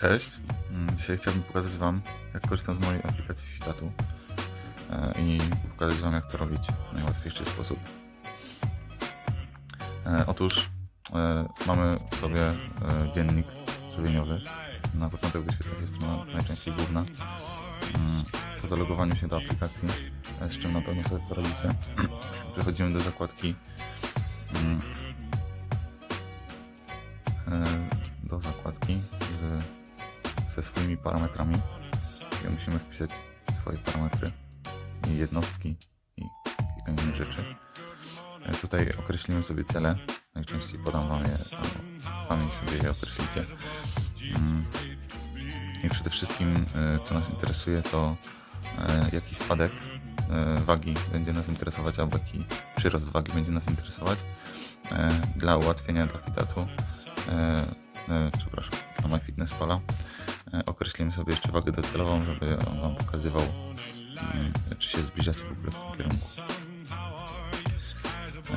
Cześć. Mm, Dzisiaj chciałbym pokazać Wam, jak korzystam z mojej aplikacji Fitatu e, i pokazać Wam, jak to robić w najłatwiejszy sposób. E, Otóż e, mamy sobie e, dziennik żywieniowy. Na początek wyświetla się strona najczęściej główna. Mm, Po zalogowaniu się do aplikacji, z czym na pewno sobie poradzicie, przechodzimy do zakładki mm, do zakładki z, ze swoimi parametrami. Gdzie musimy wpisać swoje parametry i jednostki i kilka innych rzeczy. E, Tutaj określimy sobie cele. Najczęściej podam Wam je, albo sami sobie je określicie. Mm. I przede wszystkim, e, co nas interesuje, to e, jaki spadek e, wagi będzie nas interesować, albo jaki przyrost wagi będzie nas interesować. E, Dla ułatwienia dla fitatu, e, e, przepraszam, na MyFitnessPala e, określimy sobie jeszcze wagę docelową, żeby on Wam pokazywał, mm, czy się zbliżacie w ogóle w tym kierunku.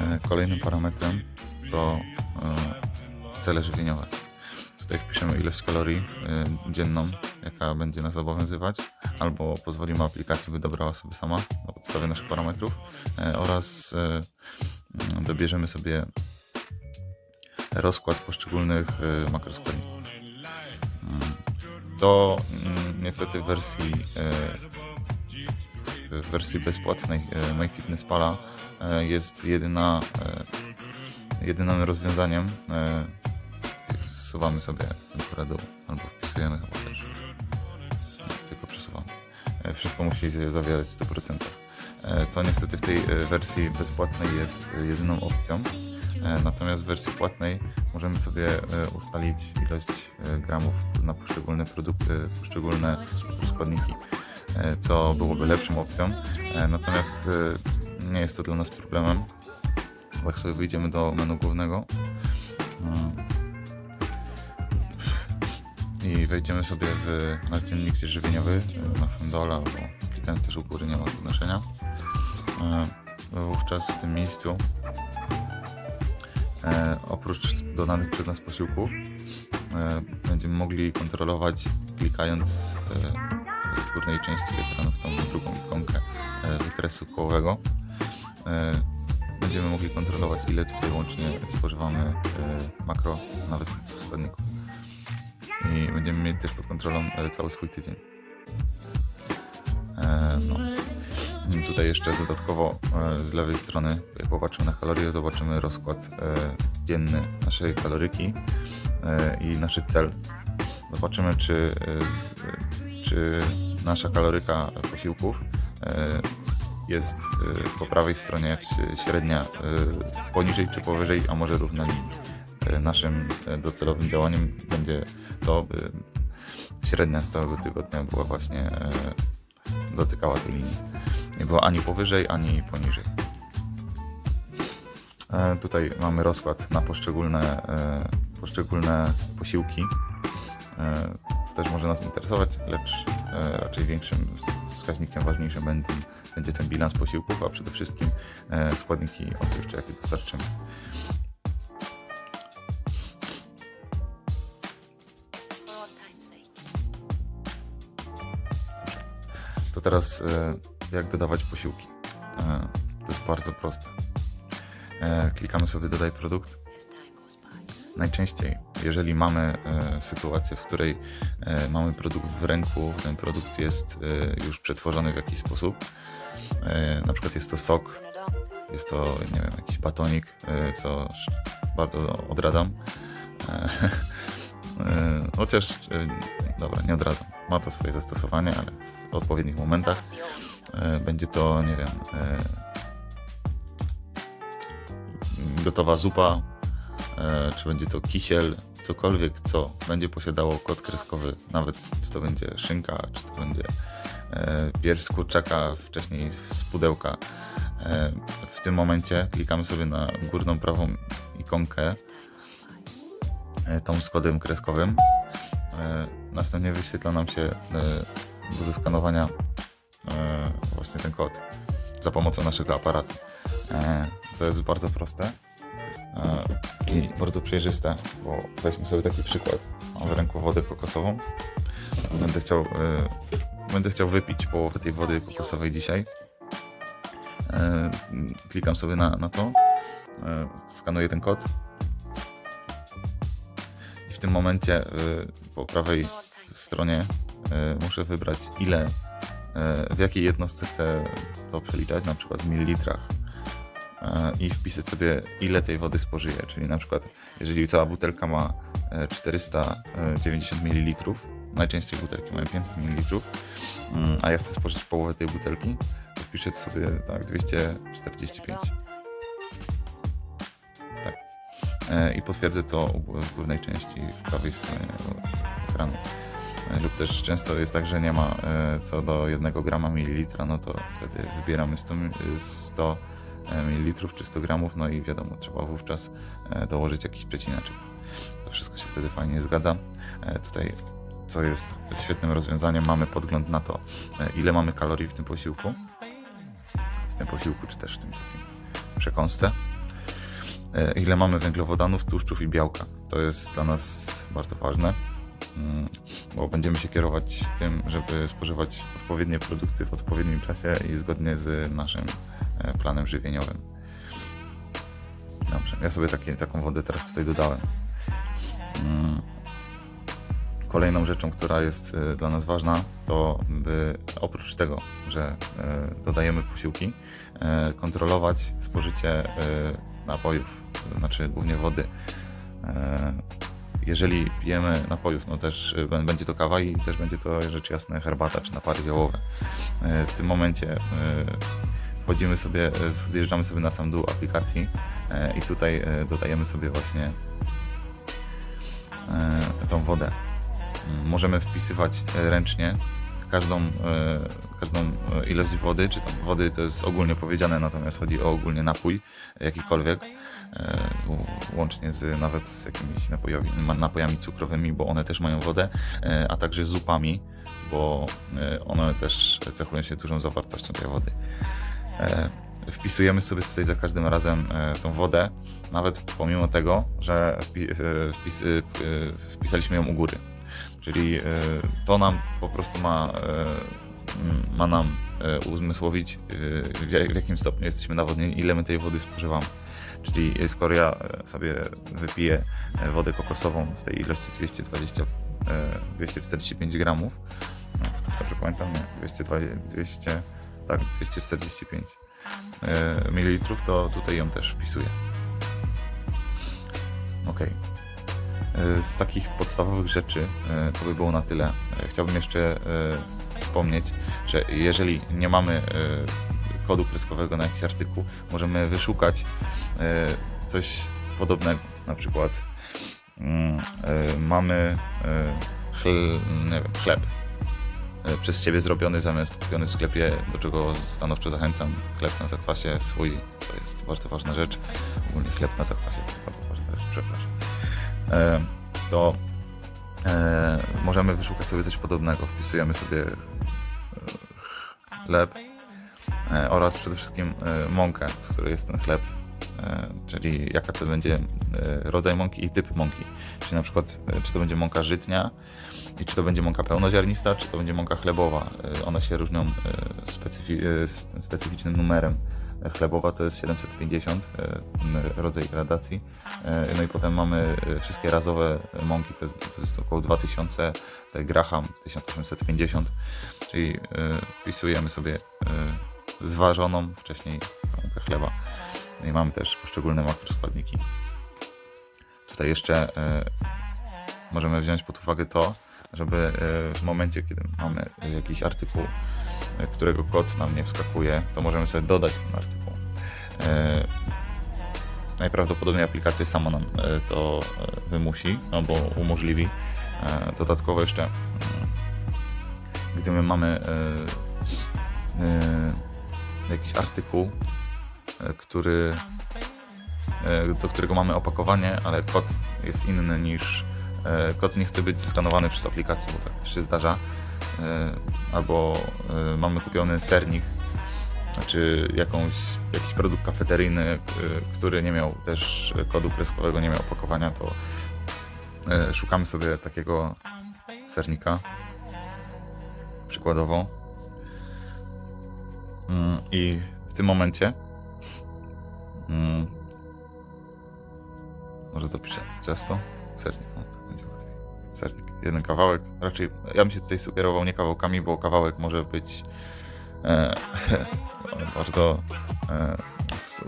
E, Kolejnym parametrem to e, cele żywieniowe. Tutaj wpiszemy ilość kalorii e, dzienną, jaka będzie nas obowiązywać, albo pozwolimy aplikacji, by dobrała sobie sama na podstawie naszych parametrów e, oraz e, dobierzemy sobie rozkład poszczególnych e, makroskładników. To mm, niestety w wersji e, wersji bezpłatnej e, MyFitnessPala e, jest jedyna jedynym rozwiązaniem zsuwamy sobie górę dół albo wpisujemy chyba też. Tylko przesuwamy. Wszystko musi zawierać w 100% E, to niestety w tej wersji bezpłatnej jest jedyną opcją. Natomiast w wersji płatnej możemy sobie e, ustalić ilość e, gramów na poszczególne produkty, poszczególne składniki, e, co byłoby lepszą opcją. Natomiast nie jest to dla nas problemem. Jak sobie wyjdziemy do menu głównego i wejdziemy sobie w, na dziennik żywieniowy na samym dole, albo klikając też u góry nie ma znaczenia. Wówczas w tym miejscu e, oprócz dodanych przez nas posiłków e, będziemy mogli kontrolować klikając e, w górnej części ekranu w tą drugą ikonkę e, wykresu kołowego. E, będziemy mogli kontrolować ile tutaj łącznie spożywamy e, makro nawet składników. I będziemy mieć też pod kontrolą e, cały swój tydzień. E, no. Mm, Tutaj jeszcze dodatkowo e, z lewej strony, jak popatrzymy na kalorie, zobaczymy rozkład e, dzienny naszej kaloryki e, i nasz cel. Zobaczymy, czy, czy nasza kaloryka posiłków jest po prawej stronie jak średnia poniżej czy powyżej, a może równa linii. Naszym docelowym działaniem będzie to, by średnia z całego tygodnia była właśnie dotykała tej linii. Nie było ani powyżej, ani poniżej. E, tutaj mamy rozkład na poszczególne, e, poszczególne posiłki. E, to też może nas interesować, lecz raczej większym wskaźnikiem ważniejszym będzie, będzie ten bilans posiłków, a przede wszystkim składniki odżywcze, jakie dostarczymy. To teraz jak dodawać posiłki. E, To jest bardzo proste. E, Klikamy sobie dodaj produkt. Najczęściej, jeżeli mamy e, sytuację, w której mamy produkt w ręku, ten produkt jest już przetworzony w jakiś sposób, na przykład jest to sok, jest to, nie wiem, jakiś batonik, co bardzo odradzam. Chociaż, dobra, nie odradzam. Ma to swoje zastosowanie, ale w odpowiednich momentach będzie to, nie wiem, e, gotowa zupa, e, czy będzie to kisiel, cokolwiek, co będzie posiadało kod kreskowy, nawet czy to będzie szynka, czy to będzie e, pierś kurczaka, wcześniej z pudełka. E, w tym momencie klikamy sobie na górną prawą ikonkę, e, tą z kodem kreskowym. E, następnie wyświetla nam się e, do zeskanowania e, właśnie ten kod za pomocą naszego aparatu. E, to jest bardzo proste e, i bardzo przejrzyste, bo weźmy sobie taki przykład. Mam w ręku wodę kokosową. Będę chciał, e, będę chciał wypić połowę tej wody kokosowej dzisiaj. E, Klikam sobie na, na to, e, skanuję ten kod i w tym momencie e, po prawej stronie e, muszę wybrać ile, e, w jakiej jednostce chcę to przeliczać, na przykład w mililitrach e, i wpisać sobie ile tej wody spożyję, czyli na przykład jeżeli cała butelka ma e, 490 ml, najczęściej butelki mają 500 ml, mm, a ja chcę spożyć połowę tej butelki, to wpiszę sobie tak 245. Tak. E, I potwierdzę to w górnej części w prawej stronie ekranu. Lub też często jest tak, że nie ma e, co do 1 grama mililitra, no to wtedy wybieramy 100, mi- 100 ml czy 100 gramów, no i wiadomo, trzeba wówczas e, dołożyć jakiś przecinaczek. To wszystko się wtedy fajnie zgadza. E, Tutaj, co jest świetnym rozwiązaniem, mamy podgląd na to, ile mamy kalorii w tym posiłku. W tym posiłku, czy też w tym takim przekąsce. Ile mamy węglowodanów, tłuszczów i białka. To jest dla nas bardzo ważne, bo będziemy się kierować tym, żeby spożywać odpowiednie produkty w odpowiednim czasie i zgodnie z naszym e, planem żywieniowym. Dobrze, ja sobie takie, taką wodę teraz tutaj dodałem. Mm. Kolejną rzeczą, która jest e, dla nas ważna, to by oprócz tego, że e, dodajemy posiłki, kontrolować spożycie napojów, znaczy głównie wody. Jeżeli pijemy napojów, no też bę- będzie to kawa i też będzie to rzecz jasna herbata czy napary ziołowe. E, W tym momencie e, wchodzimy sobie, zjeżdżamy sobie na sam dół aplikacji i tutaj dodajemy sobie właśnie tą wodę. Możemy wpisywać ręcznie każdą, każdą ilość wody, czy tam wody to jest ogólnie powiedziane, natomiast chodzi o ogólnie napój jakikolwiek, e, łącznie z nawet z jakimiś napojami, cukrowymi, bo one też mają wodę, e, a także zupami, bo e, one też cechują się dużą zawartością tej wody. Wpisujemy sobie tutaj za każdym razem tą wodę, nawet pomimo tego, że wpi, wpis, wpisaliśmy ją u góry. Czyli to nam po prostu ma, ma nam e, uzmysłowić, e, w jak- w jakim stopniu jesteśmy nawodnieni, ile my tej wody spożywamy. Czyli e, skoro ja sobie wypiję wodę kokosową w tej ilości 220, e, 245 gramów, no, dobrze pamiętam, nie, 220, 200, tak, 245 e, mililitrów, to tutaj ją też wpisuję. Ok. Z takich podstawowych rzeczy to by było na tyle. Chciałbym jeszcze wspomnieć, że jeżeli nie mamy e, kodu kreskowego na jakiś artykuł, możemy wyszukać e, coś podobnego. Na przykład mm, e, mamy chl, wiem, chleb przez Ciebie zrobiony zamiast kupiony w sklepie, do czego stanowczo zachęcam. Chleb na zakwasie swój to jest bardzo ważna rzecz. Ogólnie chleb na zakwasie to jest bardzo ważna rzecz, przepraszam. To możemy wyszukać sobie coś podobnego. Wpisujemy sobie chleb e, oraz przede wszystkim e, mąkę, z której jest ten chleb. E, czyli jaka to będzie rodzaj mąki i typ mąki. Czyli na przykład, czy to będzie mąka żytnia, i czy to będzie mąka pełnoziarnista, czy to będzie mąka chlebowa. One się różnią specyfi- specyficznym numerem. Chlebowa to jest 750, y, n- rodzaj gradacji. Y, No i potem mamy y, wszystkie razowe mąki, to jest, to jest około 2000, te Graham 1850, czyli wpisujemy sobie zważoną wcześniej mąkę chleba. No i mamy też poszczególne makroskładniki. Tutaj jeszcze możemy wziąć pod uwagę to, żeby e, w momencie, kiedy mamy jakiś artykuł, e, którego kod nam nie wskakuje, to możemy sobie dodać ten artykuł. E, Najprawdopodobniej aplikacja sama nam to wymusi albo umożliwi. Dodatkowo jeszcze, mm, gdy my mamy jakiś artykuł, który, do którego mamy opakowanie, ale kod jest inny niż kod nie chce być skanowany przez aplikację, bo tak się zdarza. E, Albo e, mamy kupiony sernik, czy jakąś, jakiś produkt kafeteryjny, e, który nie miał też kodu kreskowego, nie miał opakowania, to e, szukamy sobie takiego sernika. Przykładowo. Mm, I w tym momencie. Mm, może dopiszę ciasto? Sernik, jeden kawałek. Raczej ja bym się tutaj sugerował nie kawałkami, bo kawałek może być e, bardzo e,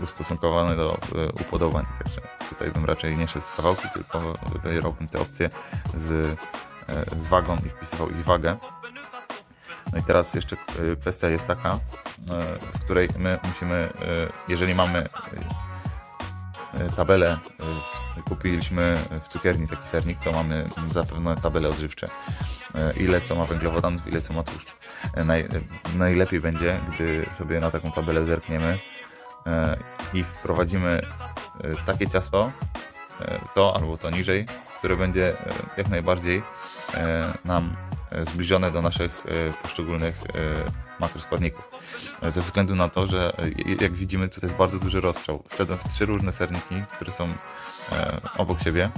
ustosunkowany do e, upodobań. Także tutaj bym raczej nie szedł w kawałki, tylko wybierałbym te opcje z, e, z wagą i wpisywał ich wagę. No i teraz jeszcze e, kwestia jest taka, e, w której my musimy, e, jeżeli mamy tabelę, kupiliśmy w cukierni taki sernik, to mamy zapewne tabele odżywcze. E, Ile co ma węglowodanów, ile co ma tłuszczu. E, Naj, e, najlepiej będzie, gdy sobie na taką tabelę zerkniemy i wprowadzimy takie ciasto, to albo to niżej, które będzie jak najbardziej nam zbliżone do naszych poszczególnych makroskładników. Ze względu na to, że jak widzimy tutaj jest bardzo duży rozstrzał. Wszedłem w trzy różne serniki, które są obok siebie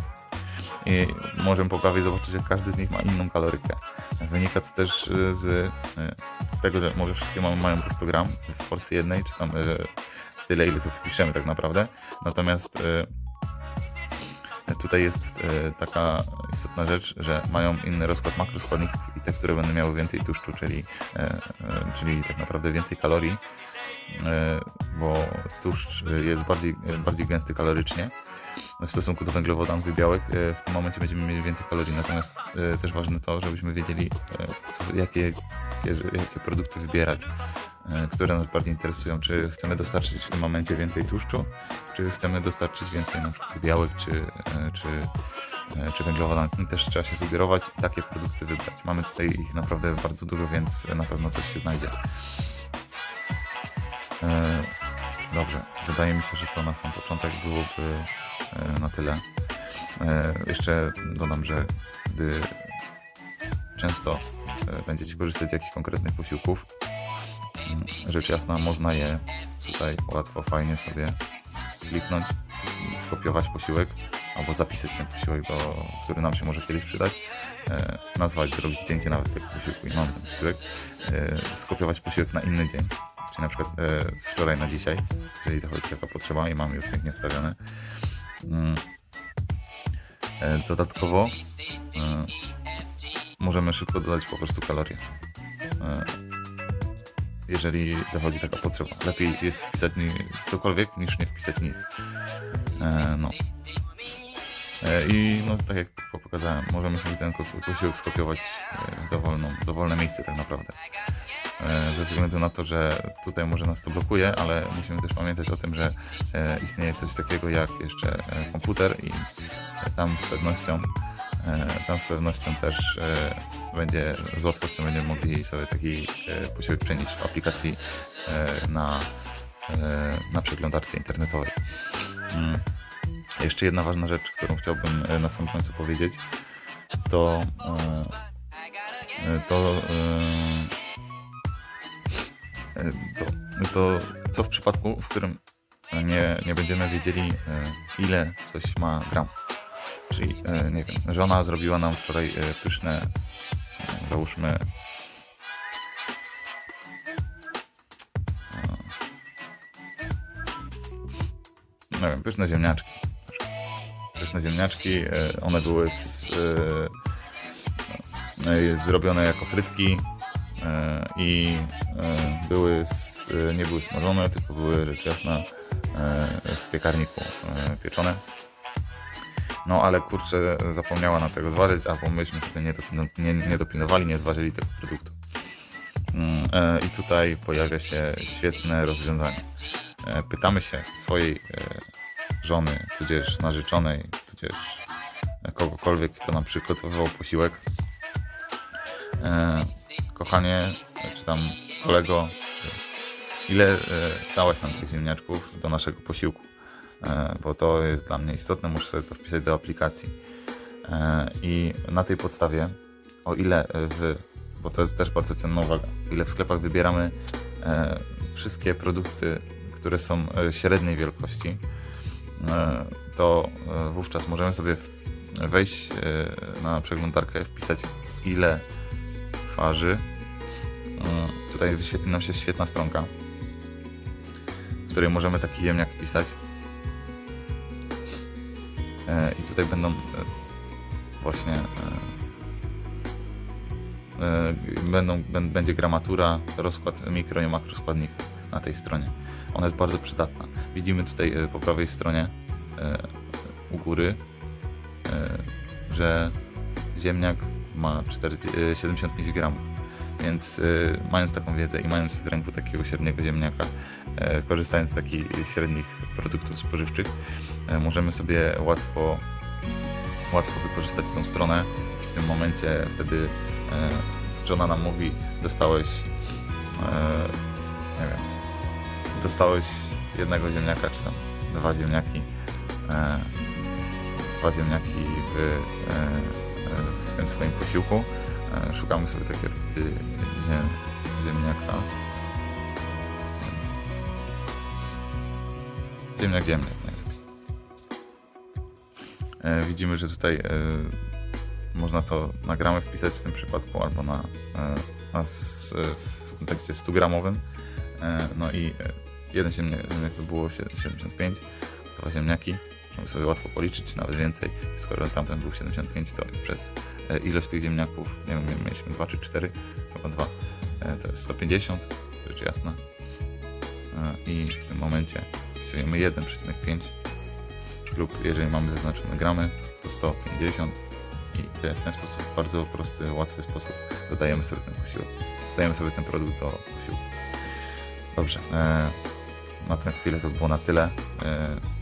i możemy po prawej zobaczyć, że każdy z nich ma inną kalorykę. Wynika to też e, z, e, z tego, że może wszystkie mamy, mają po 100 gram w porcji jednej, czy tam e, tyle, ile sobie wpiszemy tak naprawdę. Natomiast e, tutaj jest e, taka istotna rzecz, że mają inny rozkład makroskładników i te, które będą miały więcej tłuszczu, czyli, e, e, czyli tak naprawdę więcej kalorii, e, bo tłuszcz e, jest bardziej, e, bardziej gęsty kalorycznie w stosunku do węglowodanów i białek. W tym momencie będziemy mieli więcej kalorii, natomiast e, też ważne to, żebyśmy wiedzieli, e, co, jakie, jakie, produkty wybierać, e, które nas bardziej interesują. Czy chcemy dostarczyć w tym momencie więcej tłuszczu, czy chcemy dostarczyć więcej przykład białek, czy, czy, czy węglowodanów. I też trzeba się sugerować takie produkty wybrać. Mamy tutaj ich naprawdę bardzo dużo, więc na pewno coś się znajdzie. Dobrze, wydaje mi się, że to na sam początek byłoby na tyle. E, Jeszcze dodam, że gdy często e, będziecie korzystać z jakichś konkretnych posiłków, mm, rzecz jasna, można je tutaj łatwo, fajnie sobie kliknąć i skopiować posiłek, albo zapisać ten posiłek, do, który nam się może kiedyś przydać, e, nazwać, zrobić zdjęcie nawet tego posiłku i mamy ten posiłek, e, skopiować posiłek na inny dzień, czyli na przykład e, z wczoraj na dzisiaj, jeżeli dochodzi taka potrzeba i mamy już pięknie wstawione. Mm. E, Dodatkowo e, możemy szybko dodać po prostu kalorie. E, Jeżeli zachodzi taka potrzeba. Lepiej jest wpisać cokolwiek niż nie wpisać nic. No. I no, tak jak po- pokazałem, możemy sobie ten posiłek skopiować w dowolną, dowolne miejsce tak naprawdę. E, Ze względu na to, że tutaj może nas to blokuje, ale musimy też pamiętać o tym, że e, istnieje coś takiego jak jeszcze e, komputer i tam z pewnością tam z pewnością też będzie z łatwością będziemy mogli sobie taki posiłek przenieść w aplikacji na, na przeglądarce internetowej. Mm. Jeszcze jedna ważna rzecz, którą chciałbym na samym końcu powiedzieć, to to, to, to co w przypadku, w którym nie, nie będziemy wiedzieli e, ile coś ma gram. Czyli, e, nie wiem, żona zrobiła nam wczoraj e, pyszne, e, załóżmy, e, nie wiem, pyszne ziemniaczki. Pyszne ziemniaczki, e, one były z, e, e, zrobione jako frytki e, i e, były z, e, nie były smażone, tylko były rzecz jasna e, w piekarniku e, pieczone. No ale kurczę, zapomniała na tego zważyć, albo myśmy sobie nie, nie, nie dopilnowali, nie zważyli tego produktu. Mm, e, I tutaj pojawia się świetne rozwiązanie. E, Pytamy się swojej e, żony, tudzież narzeczonej, tudzież kogokolwiek, kto nam przygotowywał posiłek. Kochanie, czy tam kolego, ile e, dałeś nam tych ziemniaczków do naszego posiłku? E, bo to jest dla mnie istotne, muszę sobie to wpisać do aplikacji. E, I na tej podstawie, o ile w, bo to jest też bardzo cenna uwaga, ile w sklepach wybieramy wszystkie produkty, które są średniej wielkości, to wówczas możemy sobie wejść na przeglądarkę, wpisać ile twarzy. Mm, Tutaj wyświetli nam się świetna stronka, w której możemy taki ziemniak wpisać. E, I tutaj będą e, właśnie e, będą, bę- będzie gramatura, rozkład mikro i makroskładników na tej stronie. Ona jest bardzo przydatna. Widzimy tutaj po prawej stronie u góry, że ziemniak ma 4, e, 75 gramów. Więc e, mając taką wiedzę i mając w ręku takiego średniego ziemniaka, e, korzystając z takich średnich produktów spożywczych, e, możemy sobie łatwo, łatwo wykorzystać tą stronę. W tym momencie wtedy e, żona nam mówi, dostałeś, e, nie wiem, dostałeś jednego ziemniaka, czy tam dwa ziemniaki, e, dwa ziemniaki w, e, w tym swoim posiłku. E, szukamy sobie takiego wtedy ziem, ziemniaka. Ziemniak, ziemniak najlepiej. E, widzimy, że tutaj e, można to na gramy wpisać w tym przypadku albo na, na w kontekście 100 gramowym. No i jeden ziemniak, ziemniak to było 75, dwa ziemniaki. Możemy sobie łatwo policzyć, czy nawet więcej. Skoro tamten był 75, to przez e, ilość tych ziemniaków, nie wiem, mieliśmy 2 czy 4, chyba 2, e, to jest 150, rzecz jasna. E, I w tym momencie wpisujemy 1,5 lub jeżeli mamy zaznaczone gramy, to 150 i te- w ten sposób, w bardzo prosty, łatwy sposób dodajemy sobie ten posiłek, dodajemy sobie ten produkt do posiłku. Dobrze, e, na tę chwilę to było na tyle.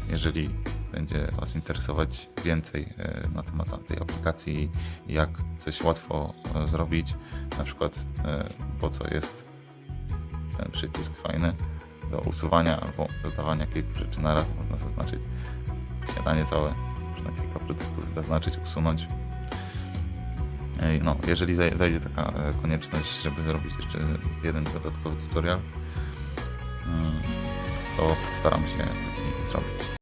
Jeżeli będzie Was interesować więcej e, na temat tej aplikacji jak coś łatwo e, zrobić, na przykład e, po co jest ten przycisk fajny do usuwania albo dodawania kilku rzeczy na raz, można zaznaczyć śniadanie całe, można kilka produktów zaznaczyć, usunąć. No, jeżeli zaj- zajdzie taka e, konieczność, żeby zrobić jeszcze jeden dodatkowy tutorial, mm, to staram się taki zrobić.